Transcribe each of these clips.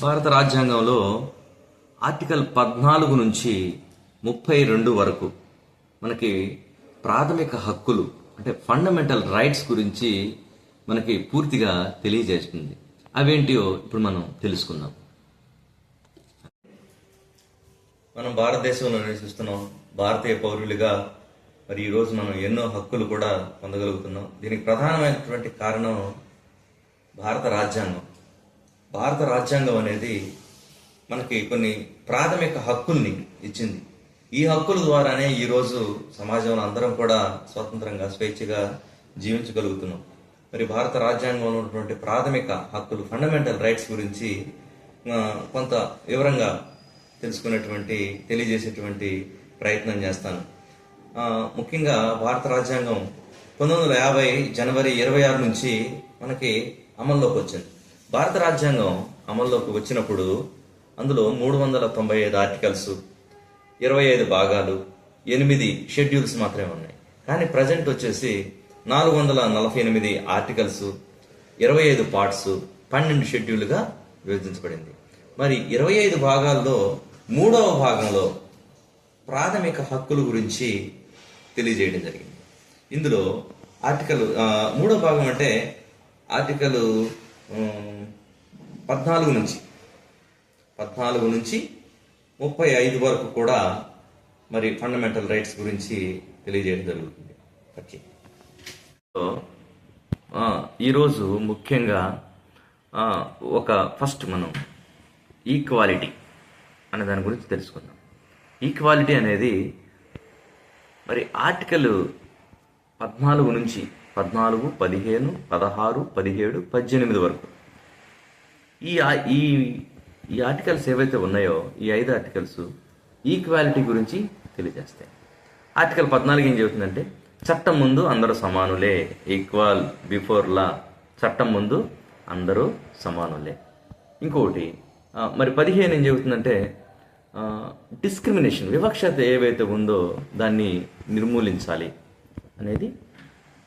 భారత రాజ్యాంగంలో ఆర్టికల్ పద్నాలుగు నుంచి ముప్పై రెండు వరకు మనకి ప్రాథమిక హక్కులు అంటే ఫండమెంటల్ రైట్స్ గురించి మనకి పూర్తిగా తెలియజేస్తుంది. అవేంటియో ఇప్పుడు మనం తెలుసుకుందాం. మనం భారతదేశంలో నివసిస్తున్నాం భారతీయ పౌరులుగా మరి ఈరోజు మనం ఎన్నో హక్కులు కూడా పొందగలుగుతున్నాం. దీనికి ప్రధానమైనటువంటి కారణం భారత రాజ్యాంగం. భారత రాజ్యాంగం అనేది మనకి కొన్ని ప్రాథమిక హక్కుల్ని ఇచ్చింది. ఈ హక్కుల ద్వారానే ఈరోజు సమాజంలో అందరం కూడా స్వతంత్రంగా స్వేచ్ఛగా జీవించగలుగుతున్నాం. మరి భారత రాజ్యాంగంలో ఉన్నటువంటి ప్రాథమిక హక్కులు ఫండమెంటల్ రైట్స్ గురించి కొంత వివరంగా తెలుసుకునేటువంటి తెలియజేసేటువంటి ప్రయత్నం చేస్తాను. ముఖ్యంగా భారత రాజ్యాంగం పంతొమ్మిది వందల యాభై జనవరి ఇరవై ఆరు నుంచి మనకి అమల్లోకి వచ్చింది. భారత రాజ్యాంగం అమల్లోకి వచ్చినప్పుడు అందులో మూడు వందల తొంభై ఐదు ఆర్టికల్స్ ఇరవై ఐదు భాగాలు ఎనిమిది షెడ్యూల్స్ మాత్రమే ఉన్నాయి. కానీ ప్రజెంట్ వచ్చేసి నాలుగు వందల నలభై ఎనిమిది ఆర్టికల్స్ ఇరవై ఐదు పార్ట్స్ పన్నెండు షెడ్యూల్గా విభజించబడింది. మరి ఇరవై ఐదు భాగాల్లో మూడవ భాగంలో ప్రాథమిక హక్కుల గురించి తెలియజేయడం జరిగింది. ఇందులో ఆర్టికల్ మూడవ మూడో భాగం అంటే ఆర్టికల్ పద్నాలుగు నుంచి. పద్నాలుగు నుంచి ముప్పై ఐదు వరకు కూడా మరి ఫండమెంటల్ రైట్స్ గురించి తెలియజేయడం జరుగుతుంది. ఓకే. సో, ఈరోజు ముఖ్యంగా ఒక ఫస్ట్ మనం ఈక్వాలిటీ అనే దాని గురించి తెలుసుకుందాం. ఈక్వాలిటీ అనేది మరి ఆర్టికల్ పద్నాలుగు నుంచి పద్నాలుగు పదిహేను పదహారు పదిహేడు పద్దెనిమిది వరకు. ఈ ఈ ఈ ఆర్టికల్స్ ఏవైతే ఉన్నాయో ఈ ఐదు ఆర్టికల్స్ ఈక్వాలిటీ గురించి తెలియజేస్తాయి. ఆర్టికల్ పద్నాలుగు ఏం చెబుతుందంటే చట్టం ముందు అందరూ సమానులే ఈక్వల్ బిఫోర్ లా చట్టం ముందు అందరూ సమానులే. ఇంకొకటి మరి పదిహేను ఏం చెబుతుందంటే డిస్క్రిమినేషన్ వివక్షత ఏవైతే ఉందో దాన్ని నిర్మూలించాలి అనేది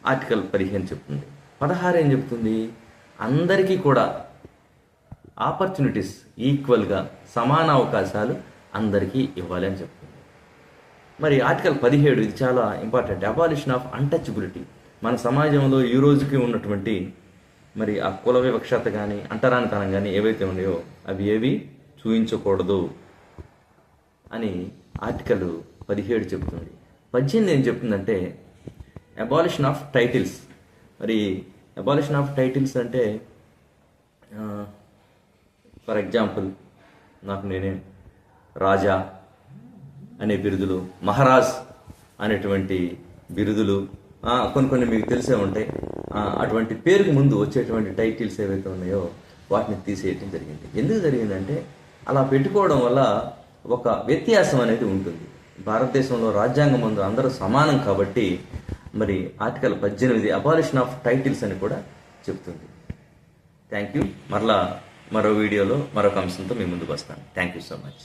ఆర్టికల్ పదిహేను చెప్తుంది. పదహారు ఏం చెప్తుంది? అందరికీ కూడా ఆపర్చునిటీస్ ఈక్వల్గా సమాన అవకాశాలు అందరికీ ఇవ్వాలి అని చెప్తుంది. మరి ఆర్టికల్ పదిహేడు ఇది చాలా ఇంపార్టెంట్. అబాలిషన్ ఆఫ్ అన్టచబిలిటీ మన సమాజంలో ఈ రోజుకి ఉన్నటువంటి మరి ఆ కుల వివక్షత కానీ అంటరానితనం కానీ ఏవైతే ఉన్నాయో అవి ఏవి? చూయించకూడదు అని ఆర్టికల్ పదిహేడు చెప్తుంది. పద్దెనిమిది ఏం చెప్తుందంటే అబాలిషన్ ఆఫ్ టైటిల్స్ మరి అబాలిషన్ ఆఫ్ టైటిల్స్ అంటే ఫర్ ఎగ్జాంపుల్ నాకు నేనే రాజా అనే బిరుదులు మహారాజ్ అనేటువంటి బిరుదులు కొన్ని కొన్ని మీకు తెలిసే ఉంటాయి. అటువంటి పేరుకి ముందు వచ్చేటువంటి టైటిల్స్ ఏవైతే ఉన్నాయో వాటిని తీసేయటం జరిగింది. ఎందుకు జరిగిందంటే అలా పెట్టుకోవడం వల్ల ఒక వ్యత్యాసం అనేది ఉంటుంది. భారతదేశంలో రాజ్యాంగం ముందు అందరూ సమానం కాబట్టి మరి ఆర్టికల్ పద్దెనిమిది అబాలిషన్ ఆఫ్ టైటిల్స్ అని కూడా చెప్తుంది థ్యాంక్ యూ మరలా మరో వీడియోలో మరొక అంశంతో మీ ముందుకు వస్తాను. Thank you so much